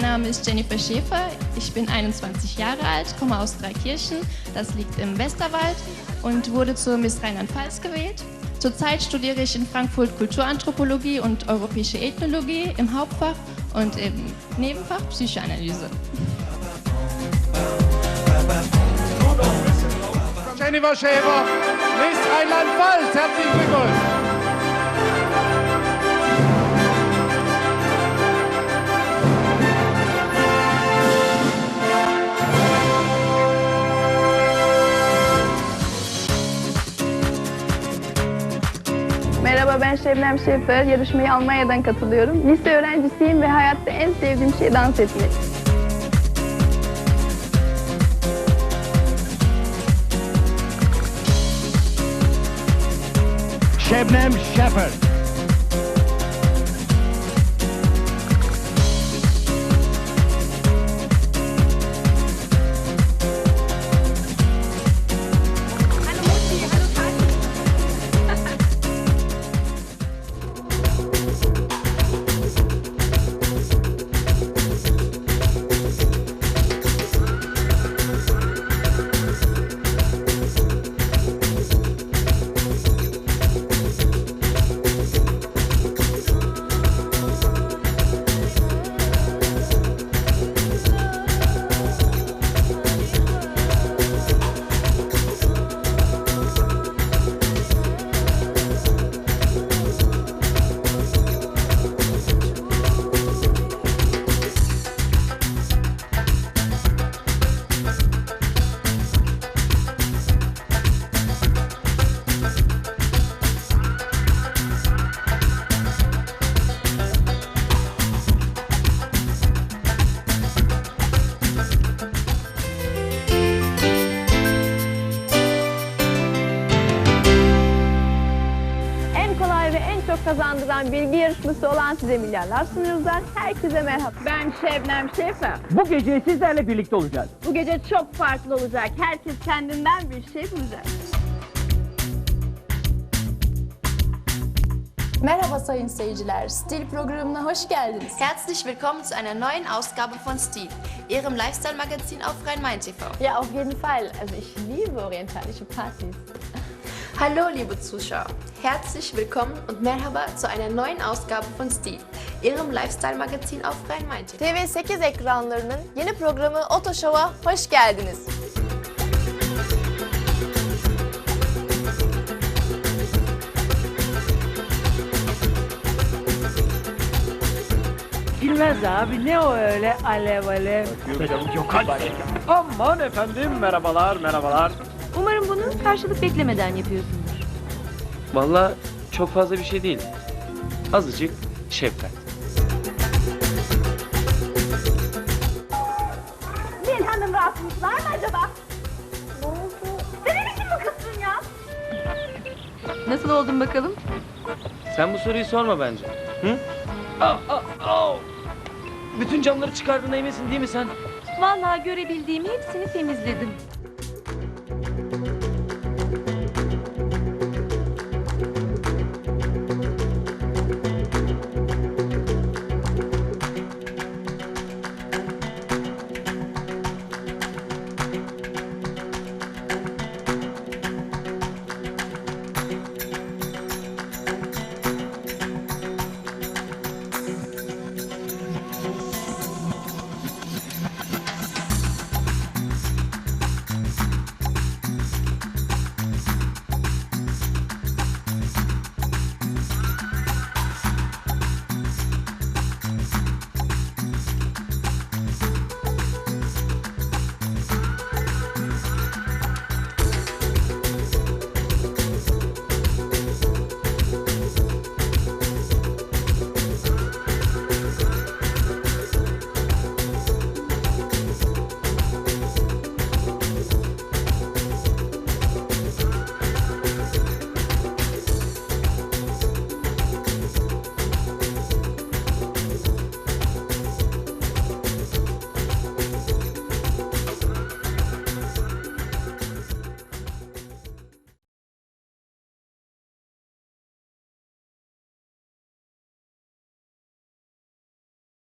Name ist Jennifer Schäfer. Ich bin 21 Jahre alt, komme aus Dreikirchen, das liegt im Westerwald und wurde zur Miss Rheinland-Pfalz gewählt. Zurzeit studiere ich in Frankfurt Kulturanthropologie und europäische Ethnologie im Hauptfach und im Nebenfach Psychoanalyse. Jennifer Schäfer, Miss Rheinland-Pfalz. Herzlichen Glückwunsch. Ben Şebnem Şefer. Yarışmaya Almanya'dan katılıyorum. Lise öğrencisiyim ve hayatta en sevdiğim şey dans etmek. Şebnem Şefer. Çok kazandıran bilgi yarışması olan size milyarlar sunuyorlar. Herkese merhaba. Ben Şebnem Şefer. Bu gece sizlerle birlikte olacağız. Bu gece çok farklı olacak. Herkes kendinden bir şey bulacak. Merhaba sayın seyirciler, Stil programına hoş geldiniz. Herzlich willkommen zu einer neuen Ausgabe von Stil, Ihrem Lifestyle-Magazin auf Rhein-Main TV. Ja, auf jeden Fall. Also ich liebe orientalische Partys. Hallo liebe Zuschauer, herzlich willkommen und merhaba zu einer neuen Ausgabe von Stil, Ihrem Lifestyle-Magazin auf Rhein-Main TV. TV8 ekranlarının yeni programı Oto Show'a hoş geldiniz. Bilmez abi ne o öyle alev alev. Yok hadi. Aman efendim merhabalar merhabalar. Umarım bunu karşılık beklemeden yapıyorsundur. Vallahi çok fazla bir şey değil. Azıcık şefkat. Bir hanım rahatsızlık var mı acaba? Ne oldu? Sen ne biçim bu kızsın ya? Nasıl oldun bakalım? Sen bu soruyu sorma bence. Hı? Aa, aa, aa. Bütün camları çıkardığına eminsin değil mi sen? Vallahi görebildiğim hepsini temizledim.